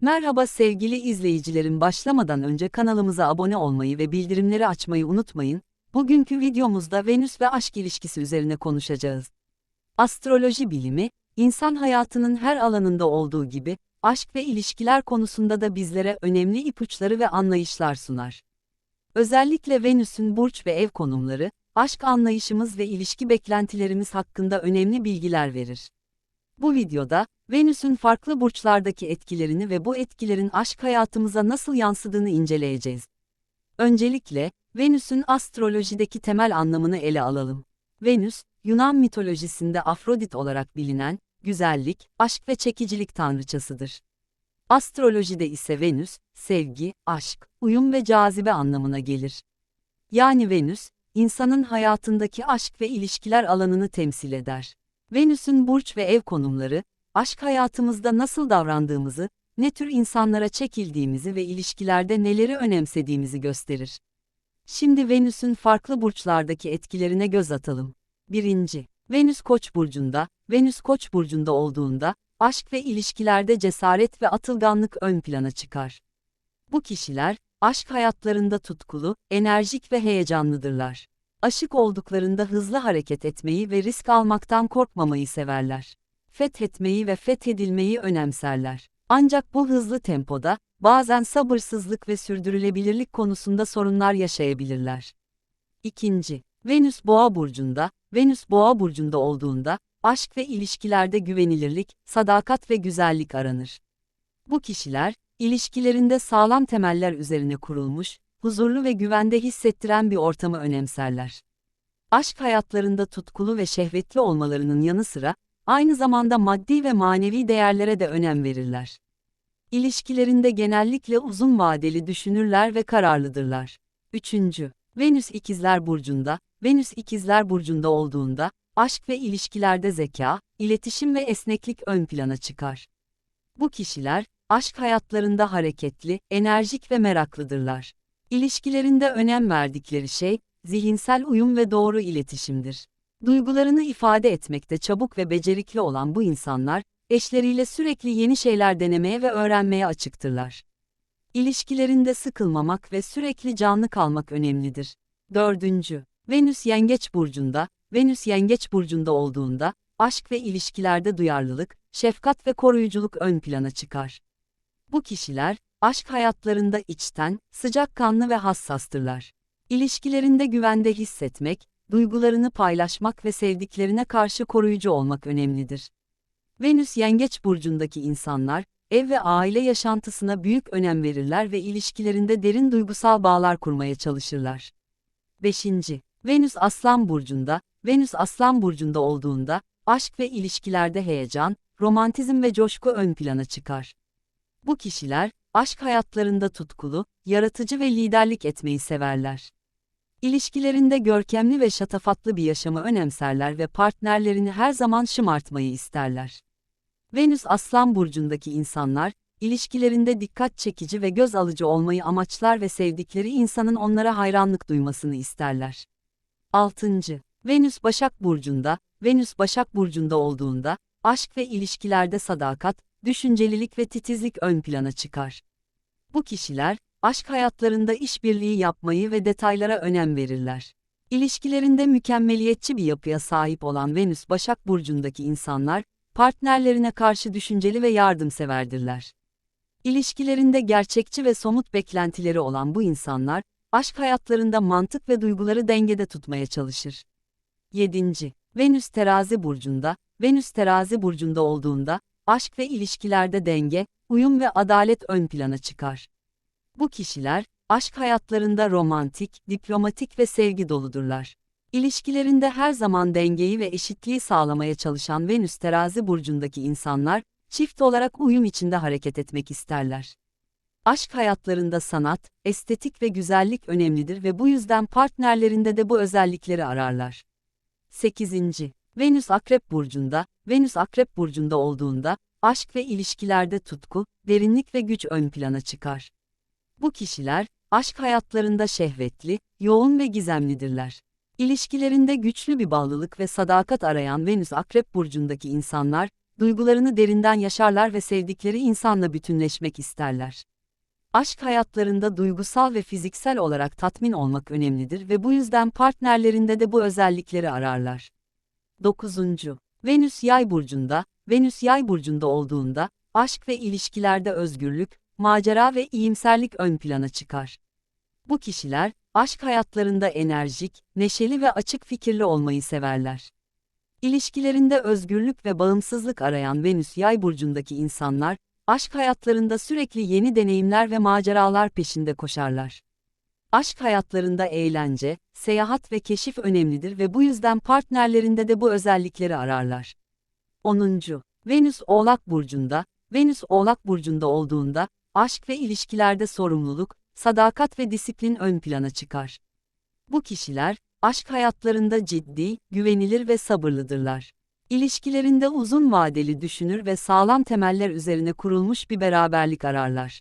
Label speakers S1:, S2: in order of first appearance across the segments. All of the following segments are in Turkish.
S1: Merhaba sevgili izleyicilerim başlamadan önce kanalımıza abone olmayı ve bildirimleri açmayı unutmayın. Bugünkü videomuzda Venüs ve aşk ilişkisi üzerine konuşacağız. Astroloji bilimi, insan hayatının her alanında olduğu gibi, aşk ve ilişkiler konusunda da bizlere önemli ipuçları ve anlayışlar sunar. Özellikle Venüs'ün burç ve ev konumları, aşk anlayışımız ve ilişki beklentilerimiz hakkında önemli bilgiler verir. Bu videoda, Venüs'ün farklı burçlardaki etkilerini ve bu etkilerin aşk hayatımıza nasıl yansıdığını inceleyeceğiz. Öncelikle, Venüs'ün astrolojideki temel anlamını ele alalım. Venüs, Yunan mitolojisinde Afrodit olarak bilinen, güzellik, aşk ve çekicilik tanrıçasıdır. Astrolojide ise Venüs, sevgi, aşk, uyum ve cazibe anlamına gelir. Yani Venüs, insanın hayatındaki aşk ve ilişkiler alanını temsil eder. Venüs'ün burç ve ev konumları, aşk hayatımızda nasıl davrandığımızı, ne tür insanlara çekildiğimizi ve ilişkilerde neleri önemsediğimizi gösterir. Şimdi Venüs'ün farklı burçlardaki etkilerine göz atalım. 1. Venüs Koç burcunda, Venüs Koç burcunda olduğunda, aşk ve ilişkilerde cesaret ve atılganlık ön plana çıkar. Bu kişiler, aşk hayatlarında tutkulu, enerjik ve heyecanlıdırlar. Aşık olduklarında hızlı hareket etmeyi ve risk almaktan korkmamayı severler. Fethetmeyi ve fethedilmeyi önemserler. Ancak bu hızlı tempoda, bazen sabırsızlık ve sürdürülebilirlik konusunda sorunlar yaşayabilirler. İkinci, Venüs Boğa burcunda, Venüs Boğa burcunda olduğunda, aşk ve ilişkilerde güvenilirlik, sadakat ve güzellik aranır. Bu kişiler, ilişkilerinde sağlam temeller üzerine kurulmuş, huzurlu ve güvende hissettiren bir ortamı önemserler. Aşk hayatlarında tutkulu ve şehvetli olmalarının yanı sıra, aynı zamanda maddi ve manevi değerlere de önem verirler. İlişkilerinde genellikle uzun vadeli düşünürler ve kararlıdırlar. 3. Venüs İkizler Burcu'nda, Venüs İkizler Burcu'nda olduğunda, aşk ve ilişkilerde zeka, iletişim ve esneklik ön plana çıkar. Bu kişiler, aşk hayatlarında hareketli, enerjik ve meraklıdırlar. İlişkilerinde önem verdikleri şey, zihinsel uyum ve doğru iletişimdir. Duygularını ifade etmekte çabuk ve becerikli olan bu insanlar, eşleriyle sürekli yeni şeyler denemeye ve öğrenmeye açıktırlar. İlişkilerinde sıkılmamak ve sürekli canlı kalmak önemlidir. 4. Venüs Yengeç Burcu'nda, Venüs Yengeç Burcu'nda olduğunda, aşk ve ilişkilerde duyarlılık, şefkat ve koruyuculuk ön plana çıkar. Bu kişiler, aşk hayatlarında içten, sıcakkanlı ve hassastırlar. İlişkilerinde güvende hissetmek, duygularını paylaşmak ve sevdiklerine karşı koruyucu olmak önemlidir. Venüs Yengeç burcundaki insanlar, ev ve aile yaşantısına büyük önem verirler ve ilişkilerinde derin duygusal bağlar kurmaya çalışırlar. 5. Venüs Aslan burcunda, Venüs Aslan burcunda olduğunda, aşk ve ilişkilerde heyecan, romantizm ve coşku ön plana çıkar. Bu kişiler, aşk hayatlarında tutkulu, yaratıcı ve liderlik etmeyi severler. İlişkilerinde görkemli ve şatafatlı bir yaşamı önemserler ve partnerlerini her zaman şımartmayı isterler. Venüs Aslan burcundaki insanlar, ilişkilerinde dikkat çekici ve göz alıcı olmayı amaçlar ve sevdikleri insanın onlara hayranlık duymasını isterler. 6. Venüs Başak burcunda, Venüs Başak burcunda olduğunda, aşk ve ilişkilerde sadakat, düşüncelilik ve titizlik ön plana çıkar. Bu kişiler, aşk hayatlarında işbirliği yapmayı ve detaylara önem verirler. İlişkilerinde mükemmeliyetçi bir yapıya sahip olan Venüs Başak Burcu'ndaki insanlar, partnerlerine karşı düşünceli ve yardımseverdirler. İlişkilerinde gerçekçi ve somut beklentileri olan bu insanlar, aşk hayatlarında mantık ve duyguları dengede tutmaya çalışır. 7. Venüs Terazi burcunda, Venüs Terazi burcunda olduğunda aşk ve ilişkilerde denge, uyum ve adalet ön plana çıkar. Bu kişiler, aşk hayatlarında romantik, diplomatik ve sevgi doludurlar. İlişkilerinde her zaman dengeyi ve eşitliği sağlamaya çalışan Venüs terazi burcundaki insanlar, çift olarak uyum içinde hareket etmek isterler. Aşk hayatlarında sanat, estetik ve güzellik önemlidir ve bu yüzden partnerlerinde de bu özellikleri ararlar. 8. Venüs Akrep Burcu'nda, Venüs Akrep Burcu'nda olduğunda, aşk ve ilişkilerde tutku, derinlik ve güç ön plana çıkar. Bu kişiler, aşk hayatlarında şehvetli, yoğun ve gizemlidirler. İlişkilerinde güçlü bir bağlılık ve sadakat arayan Venüs Akrep Burcu'ndaki insanlar, duygularını derinden yaşarlar ve sevdikleri insanla bütünleşmek isterler. Aşk hayatlarında duygusal ve fiziksel olarak tatmin olmak önemlidir ve bu yüzden partnerlerinde de bu özellikleri ararlar. 9. Venüs Yay burcunda, Venüs Yay burcunda olduğunda aşk ve ilişkilerde özgürlük, macera ve iyimserlik ön plana çıkar. Bu kişiler aşk hayatlarında enerjik, neşeli ve açık fikirli olmayı severler. İlişkilerinde özgürlük ve bağımsızlık arayan Venüs Yay burcundaki insanlar aşk hayatlarında sürekli yeni deneyimler ve maceralar peşinde koşarlar. Aşk hayatlarında eğlence, seyahat ve keşif önemlidir ve bu yüzden partnerlerinde de bu özellikleri ararlar. 10. Venüs Oğlak Burcu'nda, Venüs Oğlak Burcu'nda olduğunda, aşk ve ilişkilerde sorumluluk, sadakat ve disiplin ön plana çıkar. Bu kişiler, aşk hayatlarında ciddi, güvenilir ve sabırlıdırlar. İlişkilerinde uzun vadeli düşünür ve sağlam temeller üzerine kurulmuş bir beraberlik ararlar.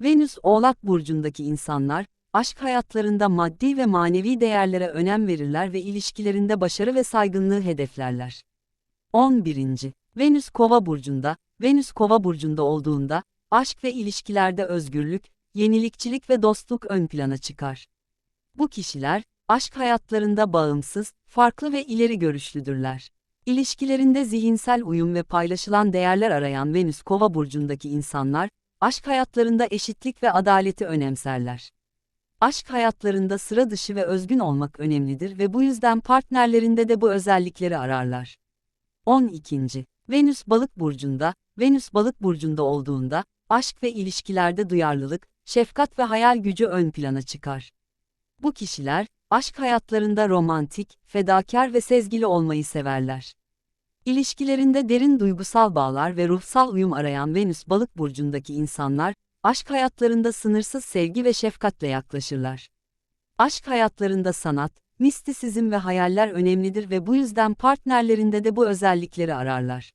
S1: Venüs Oğlak Burcu'ndaki insanlar, aşk hayatlarında maddi ve manevi değerlere önem verirler ve ilişkilerinde başarı ve saygınlığı hedeflerler. 11. Venüs Kova burcunda, Venüs Kova burcunda olduğunda aşk ve ilişkilerde özgürlük, yenilikçilik ve dostluk ön plana çıkar. Bu kişiler aşk hayatlarında bağımsız, farklı ve ileri görüşlüdürler. İlişkilerinde zihinsel uyum ve paylaşılan değerler arayan Venüs Kova burcundaki insanlar aşk hayatlarında eşitlik ve adaleti önemserler. Aşk hayatlarında sıra dışı ve özgün olmak önemlidir ve bu yüzden partnerlerinde de bu özellikleri ararlar. 12. Venüs Balık burcunda, Venüs Balık burcunda olduğunda aşk ve ilişkilerde duyarlılık, şefkat ve hayal gücü ön plana çıkar. Bu kişiler aşk hayatlarında romantik, fedakar ve sezgili olmayı severler. İlişkilerinde derin duygusal bağlar ve ruhsal uyum arayan Venüs Balık burcundaki insanlar aşk hayatlarında sınırsız sevgi ve şefkatle yaklaşırlar. Aşk hayatlarında sanat, mistisizm ve hayaller önemlidir ve bu yüzden partnerlerinde de bu özellikleri ararlar.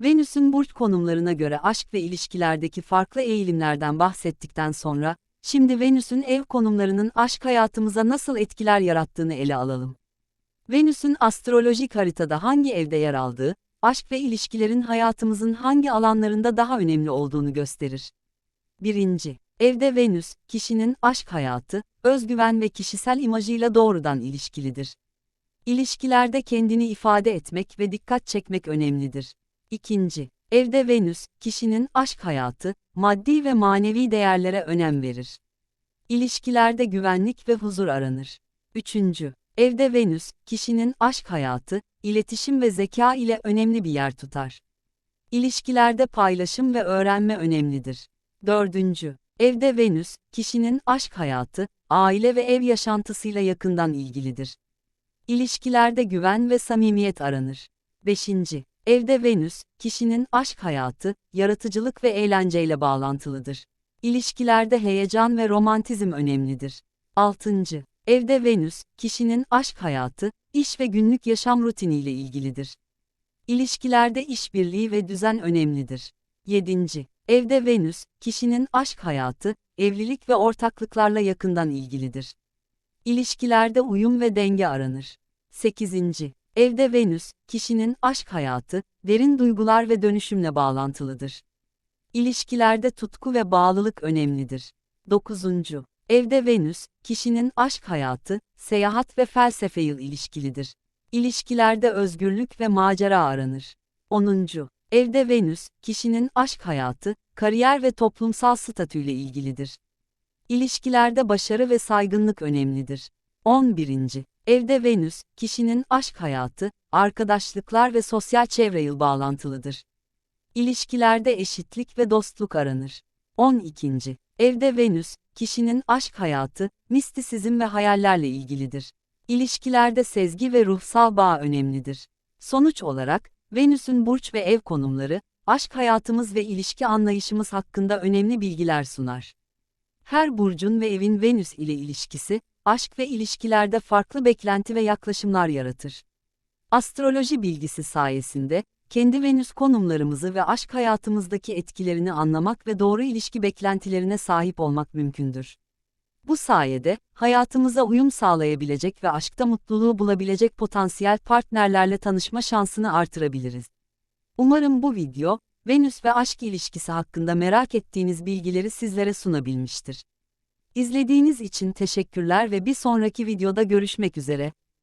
S1: Venüs'ün burç konumlarına göre aşk ve ilişkilerdeki farklı eğilimlerden bahsettikten sonra, şimdi Venüs'ün ev konumlarının aşk hayatımıza nasıl etkiler yarattığını ele alalım. Venüs'ün astrolojik haritada hangi evde yer aldığı, aşk ve ilişkilerin hayatımızın hangi alanlarında daha önemli olduğunu gösterir. 1. Evde Venüs, kişinin aşk hayatı, özgüven ve kişisel imajıyla doğrudan ilişkilidir. İlişkilerde kendini ifade etmek ve dikkat çekmek önemlidir. 2. Evde Venüs, kişinin aşk hayatı, maddi ve manevi değerlere önem verir. İlişkilerde güvenlik ve huzur aranır. 3. Evde Venüs, kişinin aşk hayatı, iletişim ve zeka ile önemli bir yer tutar. İlişkilerde paylaşım ve öğrenme önemlidir. 4. Evde Venüs, kişinin aşk hayatı, aile ve ev yaşantısıyla yakından ilgilidir. İlişkilerde güven ve samimiyet aranır. 5. Evde Venüs, kişinin aşk hayatı, yaratıcılık ve eğlenceyle bağlantılıdır. İlişkilerde heyecan ve romantizm önemlidir. 6. Evde Venüs, kişinin aşk hayatı, iş ve günlük yaşam rutiniyle ilgilidir. İlişkilerde işbirliği ve düzen önemlidir. 7. Evde Venüs, kişinin aşk hayatı, evlilik ve ortaklıklarla yakından ilgilidir. İlişkilerde uyum ve denge aranır. 8. Evde Venüs, kişinin aşk hayatı, derin duygular ve dönüşümle bağlantılıdır. İlişkilerde tutku ve bağlılık önemlidir. 9. Evde Venüs, kişinin aşk hayatı, seyahat ve felsefe yıl ilişkilidir. İlişkilerde özgürlük ve macera aranır. 10. Evde Venüs, kişinin aşk hayatı, kariyer ve toplumsal statüyle ilgilidir. İlişkilerde başarı ve saygınlık önemlidir. 11. Evde Venüs, kişinin aşk hayatı, arkadaşlıklar ve sosyal çevre yıl bağlantılıdır. İlişkilerde eşitlik ve dostluk aranır. 12. Evde Venüs, kişinin aşk hayatı, mistisizm ve hayallerle ilgilidir. İlişkilerde sezgi ve ruhsal bağ önemlidir. Sonuç olarak, Venüs'ün burç ve ev konumları, aşk hayatımız ve ilişki anlayışımız hakkında önemli bilgiler sunar. Her burcun ve evin Venüs ile ilişkisi, aşk ve ilişkilerde farklı beklenti ve yaklaşımlar yaratır. Astroloji bilgisi sayesinde, kendi Venüs konumlarımızı ve aşk hayatımızdaki etkilerini anlamak ve doğru ilişki beklentilerine sahip olmak mümkündür. Bu sayede, hayatımıza uyum sağlayabilecek ve aşkta mutluluğu bulabilecek potansiyel partnerlerle tanışma şansını artırabiliriz. Umarım bu video, Venüs ve aşk ilişkisi hakkında merak ettiğiniz bilgileri sizlere sunabilmiştir. İzlediğiniz için teşekkürler ve bir sonraki videoda görüşmek üzere.